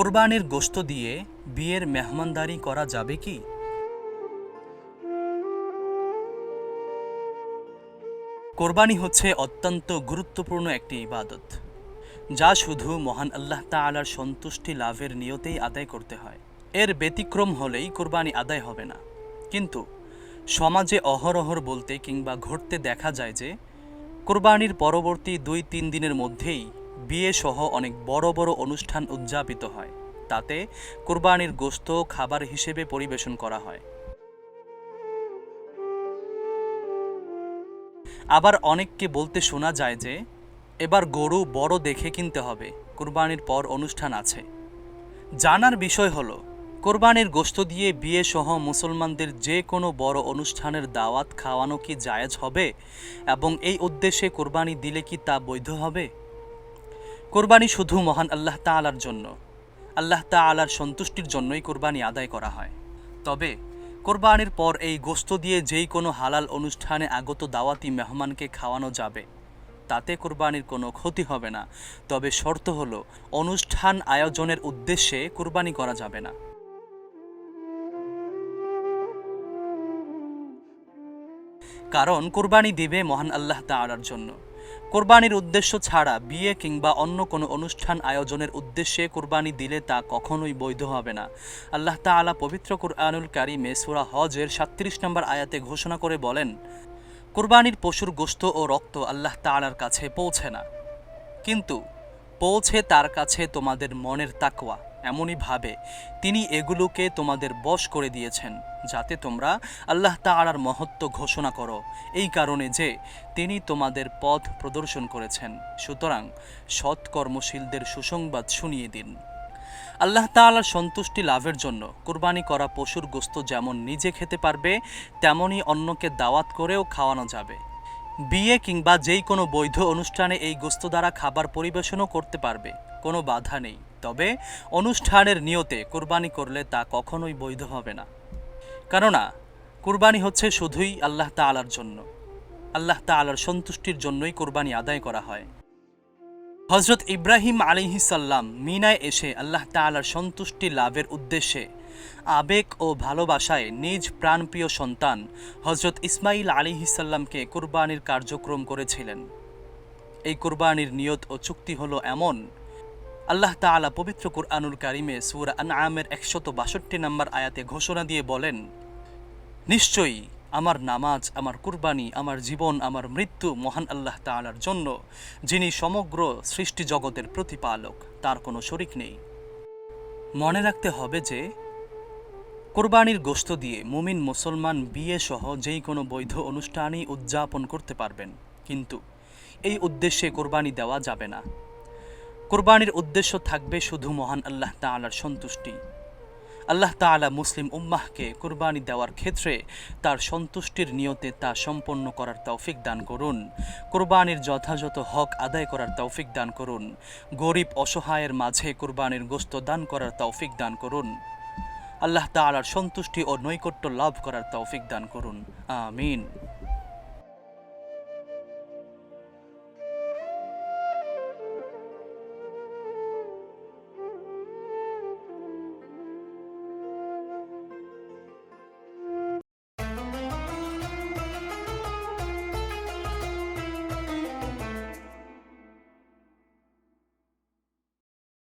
কোরবানির গোশত দিয়ে বিয়ের মেহমানদারি করা যাবে কি? কোরবানি হচ্ছে অত্যন্ত গুরুত্বপূর্ণ একটি ইবাদত, যা শুধু মহান আল্লাহ তাআলার সন্তুষ্টি লাভের নিয়তেই আদায় করতে হয়। এর ব্যতিক্রম হলেই কোরবানি আদায় হবে না। কিন্তু সমাজে অহরহর বলতে কিংবা ঘটতে দেখা যায় যে, কোরবানির পরবর্তী দুই তিন দিনের মধ্যেই বিয়ে সহ অনেক বড় বড় অনুষ্ঠান উদযাপিত হয়। তাতে কোরবানির গোস্ত, খাবার হিসেবে পরিবেশন করা হয়। আবার অনেককে বলতে শোনা যায় যে, এবার গরু বড় দেখে কিনতে হবে, কোরবানির পর অনুষ্ঠান আছে। জানার বিষয় হলো, কোরবানির গোশত দিয়ে বিয়ে সহ মুসলমানদের যে কোনো বড় অনুষ্ঠানের দাওয়াত খাওয়ানো কি জায়েজ হবে এবং এই উদ্দেশ্যে কোরবানি দিলে কি তা বৈধ হবে? কোরবানি শুধু মহান আল্লাহ তাআলার জন্য। আল্লাহ তাআলার সন্তুষ্টির জন্যই কোরবানি আদায় করা হয়। তবে কোরবানির পর এই গোস্ত দিয়ে যেই কোনো হালাল অনুষ্ঠানে আগত দাওয়াতি মেহমানকে খাওয়ানো যাবে, তাতে কোরবানির কোনো ক্ষতি হবে না। তবে শর্ত হলো, অনুষ্ঠান আয়োজনের উদ্দেশ্যে কোরবানি করা যাবে না। কারণ কোরবানি দিবে মহান আল্লাহ তাআলার জন্য। কোরবানির উদ্দেশ্য ছাড়া বিয়ে কিংবা অন্য কোনো অনুষ্ঠান আয়োজনের উদ্দেশ্যে কোরবানি দিলে তা কখনোই বৈধ হবে না। আল্লাহ তাআলা পবিত্র কুরআনুল কারিমে সূরা হজের সাতত্রিশ নম্বর আয়াতে ঘোষণা করে বলেন, কোরবানির পশুর গোস্ত ও রক্ত আল্লাহ তাআলার কাছে পৌঁছে না। কিন্তু পৌঁছে তার কাছে তোমাদের মনের তাকওয়া। এমনই ভাবে, তিনি এগুলোকে তোমাদের বশ করে দিয়েছেন, যাতে তোমরা আল্লাহ তাআলার মহত্ব ঘোষণা করো। এই কারণে যে, তিনি তোমাদের পথ প্রদর্শন করেছেন। সুতরাং সৎ কর্মশীলদের সুসংবাদ শুনিয়ে দিন। আল্লাহ তাআলার সন্তুষ্টি লাভের জন্য কোরবানি করা পশুর গোস্ত যেমন নিজে খেতে পারবে তেমনই অন্যকে দাওয়াত করেও খাওয়ানো যাবে। বিয়ে কিংবা যেই কোনো বৈধ অনুষ্ঠানে এই গোস্ত দ্বারা খাবার পরিবেশনও করতে পারবে, কোনো বাধা নেই। তবে অনুষ্ঠানের নিয়তে কোরবানি করলে তা কখনোই বৈধ হবে না। কেননা, কোরবানি হচ্ছে শুধুই আল্লাহ তাআলার জন্য। আল্লাহ তাআলার সন্তুষ্টির জন্যই কোরবানি আদায় করা হয়। হজরত ইব্রাহিম আলিহিসাল্লাম মিনায় এসে আল্লাহ তাআলার সন্তুষ্টি লাভের উদ্দেশ্যে আবেগ ও ভালোবাসায় নিজ প্রাণপ্রিয় সন্তান হজরত ইসমাইল আলিহিসাল্লামকে কুরবানির কার্যক্রম করেছিলেন। এই কুরবানির নিয়ত ও চুক্তি হলো এমন আল্লাহ তাআলা পবিত্র কুরআনুল কারিমে সূরা আনআমের একশত বাষট্টি নম্বর আয়াতে ঘোষণা দিয়ে বলেন, নিশ্চয়ই আমার নামাজ, আমার কুরবানি, আমার জীবন, আমার মৃত্যু মহান আল্লাহ তাআলার জন্য, যিনি সমগ্র সৃষ্টি জগতের প্রতিপালক, তার কোনো শরিক নেই। মনে রাখতে হবে যে, কোরবানির গোস্ত দিয়ে মুমিন মুসলমান বিয়ে সহ যেই কোনো বৈধ অনুষ্ঠানই উদযাপন করতে পারবেন। কিন্তু এই উদ্দেশ্যে কোরবানি দেওয়া যাবে না। কোরবানির উদ্দেশ্য থাকবে শুধু মহান আল্লাহ তাআলার সন্তুষ্টি। আল্লাহ তাআলা মুসলিম উম্মাহকে কুরবানি দেওয়ার ক্ষেত্রে তার সন্তুষ্টির নিয়তে তা সম্পন্ন করার তৌফিক দান করুন। কোরবানির যথাযথ হক আদায় করার তৌফিক দান করুন। গরিব অসহায়ের মাঝে কোরবানির গোস্ত দান করার তৌফিক দান করুন। আল্লাহ তাআলার সন্তুষ্টি ও নৈকট্য লাভ করার তৌফিক দান করুন। আমিন।